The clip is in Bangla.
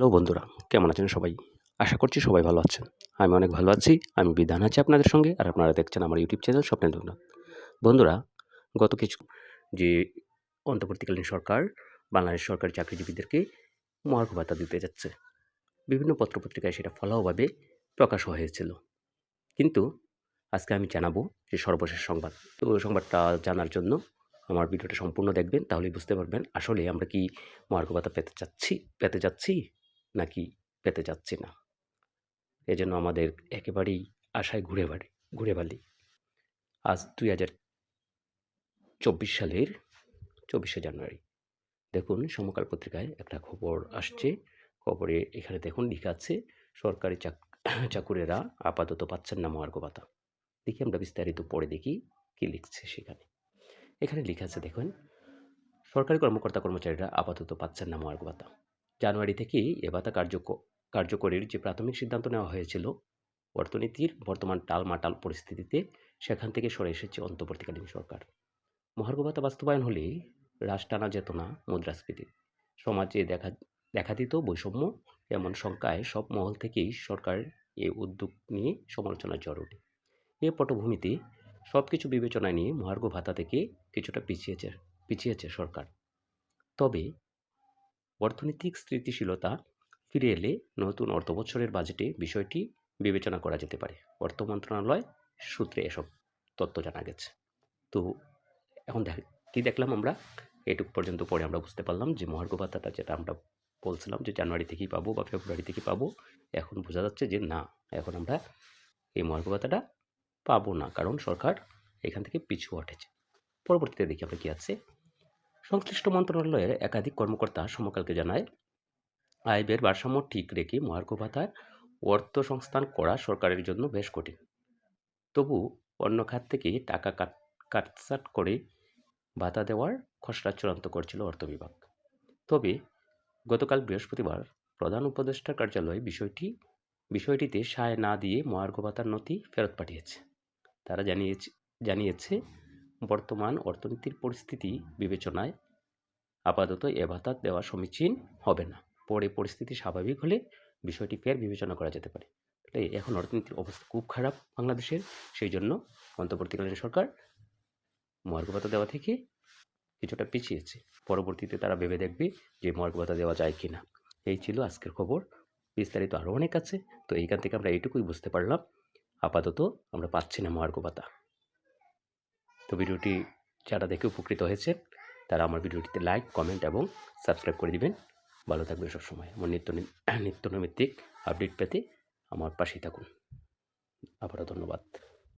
হ্যালো বন্ধুরা, কেমন আছেন সবাই? আশা করছি সবাই ভালো আছেন। আমি অনেক ভালো আছি, আমি বিধান আছি আপনাদের সঙ্গে, আর আপনারা দেখছেন আমার ইউটিউব চ্যানেল স্বপ্নের দুর্নাথ বন্ধুরা, গত কিছু যে অন্তর্বর্তীকালীন সরকার, বাংলাদেশ সরকারি চাকরিজীবীদেরকে মহার্ঘ ভাতা দিতে যাচ্ছে, বিভিন্ন পত্রপত্রিকায় সেটা ফলাওভাবে প্রকাশ হয়েছিল। কিন্তু আজকে আমি জানাব যে সর্বশেষ সংবাদ। তো সংবাদটা জানার জন্য আমার ভিডিওটা সম্পূর্ণ দেখবেন, তাহলেই বুঝতে পারবেন আসলে আমরা কি মহার্ঘ ভাতা পেতে চাচ্ছি, পেতে যাচ্ছি। নাকি পেতে যাচ্ছি না। এজন্য আমাদের একেবারেই আশায় ঘুরে বাড়ি, ঘুরে বালি আজ দুই হাজার চব্বিশ সালের চব্বিশে জানুয়ারি। দেখুন, সমকাল পত্রিকায় একটা খবর আসছে। খবরে এখানে দেখুন, লেখা আছে, সরকারি চাক, চাকুরেরা আপাতত পাচ্ছেন না মহার্ঘ ভাতা। দেখি আমরা বিস্তারিত পড়ে দেখি কী লিখছে সেখানে। এখানে লেখা আছে, দেখুন, সরকারি কর্মকর্তা কর্মচারীরা আপাতত পাচ্ছেন না মহার্ঘ ভাতা। জানুয়ারি থেকেই এ ভাতা কার্য কার্যকরীর যে প্রাথমিক সিদ্ধান্ত নেওয়া হয়েছিল, অর্থনীতির বর্তমান টালমাটাল পরিস্থিতিতে সেখান থেকে সরে এসেছে অন্তর্বর্তীকালীন সরকার। মহার্ঘ ভাতা বাস্তবায়ন হলে হ্রাস টানা যেত না মুদ্রাস্ফীতি। সমাজে দেখা দেখা দিত বৈষম্য, এমন শঙ্কায় সব মহল থেকেই সরকার এ উদ্যোগ নিয়ে সমালোচনার জরুরি এ পটভূমিতে সব কিছু বিবেচনায় নিয়ে মহার্ঘ ভাতা থেকে কিছুটা পিছিয়েছে পিছিয়েছে সরকার। তবে অর্থনৈতিক স্থিতিশীলতা ফিরে এলে নতুন অর্থবৎসরের বাজেটে বিষয়টি বিবেচনা করা যেতে পারে। অর্থ মন্ত্রণালয় সূত্রে এসব তথ্য জানা গেছে। তো এখন দেখ, কী দেখলাম আমরা? এটুকু পর্যন্ত পরে আমরা বুঝতে পারলাম যে মহার্ঘ ভাতাটা যেটা আমরা বলছিলাম যে জানুয়ারি থেকেই পাবো বা ফেব্রুয়ারি থেকে পাবো, এখন বোঝা যাচ্ছে যে না, এখন আমরা এই মহার্ঘ ভাতাটা পাবো না। কারণ সরকার এখান থেকে পিছু হটেছে। পরবর্তীতে দেখি আমরা কী আছে। সংশ্লিষ্ট মন্ত্রণালয়ের একাধিক কর্মকর্তা সমকালকে জানায় আয় ব্যয়ের ভারসাম্য ঠিক রেখে মহার্ঘ ভাতায় অর্থ সংস্থান করা সরকারের জন্য বেশ কঠিন। তবু অন্য খাত থেকে টাকা কাট, কাটছাট করে ভাতা দেওয়ার খসড়া চূড়ান্ত করছিল অর্থ বিভাগ। তবে গতকাল বৃহস্পতিবার প্রধান উপদেষ্টার কার্যালয় বিষয়টি, বিষয়টিতে সায় না দিয়ে মহার্ঘ ভাতার নথি ফেরত পাঠিয়েছে। তারা জানিয়েছে জানিয়েছে বর্তমান অর্থনীতির পরিস্থিতি বিবেচনায় আপাতত এ ভাতা দেওয়া সমীচীন হবে না। পরে পরিস্থিতি স্বাভাবিক হলে বিষয়টি ফের বিবেচনা করা যেতে পারে। তাই এখন অর্থনীতির অবস্থা খুব খারাপ বাংলাদেশের। সেই জন্য অন্তর্বর্তীকালীন সরকার মহার্ঘ ভাতা দেওয়া থেকে কিছুটা পিছিয়েছে। পরবর্তীতে তারা ভেবে দেখবে যে মহার্ঘ ভাতা দেওয়া যায় কি না এই ছিল আজকের খবর। বিস্তারিত আরও অনেক আছে। তো এইখান থেকে আমরা এইটুকুই বুঝতে পারলাম। আপাতত আমরা পাচ্ছি না মহার্ঘ ভাতা তো ভিডিওটি যারা দেখে উপকৃত হয়েছে তারা আমার ভিডিওটিতে লাইক কমেন্ট এবং সাবস্ক্রাইব করে দিবেন। ভালো থাকবেন সবসময়। আমার নিত্য নিত্য নৈমিত্তিক আপডেট পেতে আমার পাশেই থাকুন। আবারও ধন্যবাদ।